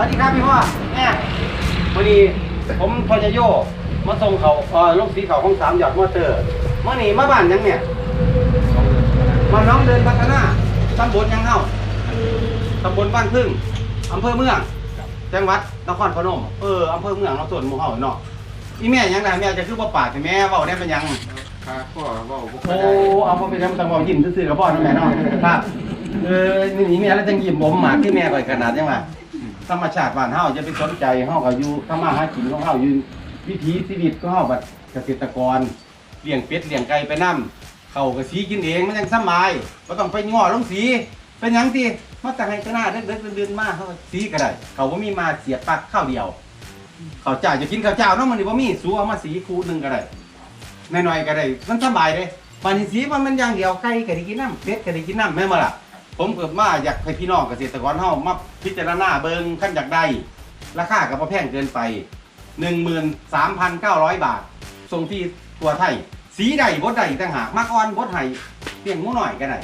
สวัสดีครับพี่พ่อแม่พอดีผมพอยโยมาส่งเขาเอ่อลูกสีเขาของสามหยอดมอเตอร์เมื่อนี้มาบ้านยังเนี่ยมาน้องเดินพัฒนาตำบลยังเฮาตำบลบ้านพึ่งอำเภอเมืองจังหวัดนครพนมเอออำเภอเมืองเราะส่วนหมู่เฮาเนาะอีแม่ยังไงแม่จะคือบ่ปากแต่แม่เว้าได้เป็นหยังครับพ่อเว่าบ่ค่โอ้อยได้เอามาเป็นน้ำตังบอกยิ้มซื่อๆกับพ่อนั่นแหละเนาะครับเออนี่แม่แล้วจังยิ้มผมหมากที่แม่ก่อยขนาดจังว่า ธรรมชาติบ้านเฮาจะไปสนใจเฮาก็อยู่ทำมาหากินของเฮาอยู่วิถีชีวิตของเฮาแบบเกษตรกรเลี้ยงเป็ดเลี้ยงไก่ไปนํเขาก็สีกินเองมันยังสบายบ่ต้องไปง้อลงสีเป็นหยังที่มาแต่ให้กระหน้าเด็กๆเดินๆมาเฮาก็สีก็ได้เขาบ่มีมาเสียบปลักข้าวเดียวข้าวเจ้าจะกินข้าวเจ้าเนาะมันนี่บ่มีสูเอามาสีคูหนึงก็ได้น้อยๆก็ได้มันสบายเลยปานนี้สีมันมันอย่างเดียวไก่ก็ได้กินน้ำเป็ดก็ได้กินน้ำแม่นบ่ล่ะ ผมเกิดมาอยากให้พี่น้องเกษตรกรเฮามาพิจารณาเบิ่งขั้นอยากได้ ราคาก็บ่แพงเกินไป 13,900 บาทส่งที่ตัวไทย สีใดบ่ใดต่างหากมักอ่อนบ่ให้เพียงหมูหน่อยก็ได้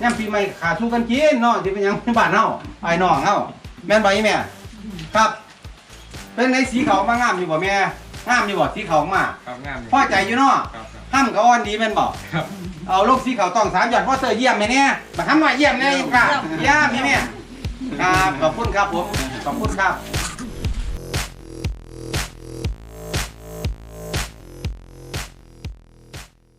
ยามปีใหม่ขาสู้กันกินเนาะสิเป็นหยังบ้านเฮาไอ้น้องเฮาแม่นบ่อีแม่ครับ เป็นในสีขาวมางามอยู่บ่แม่งามอยู่บ่สีขาวมาครับงามยู่พอใจอยู่เนาะครับครับห้ามกับอ่อนดีแม่นบอกครับ เอาลูกสีขาวต้องสามหยอดพ่อเตอเยี่ยมไหมเนี่ยมาทำมาเยี่ยมเลยค่ะเยี่ยมนี่เนี่ยครับขอบคุณครับผมขอบคุณครับ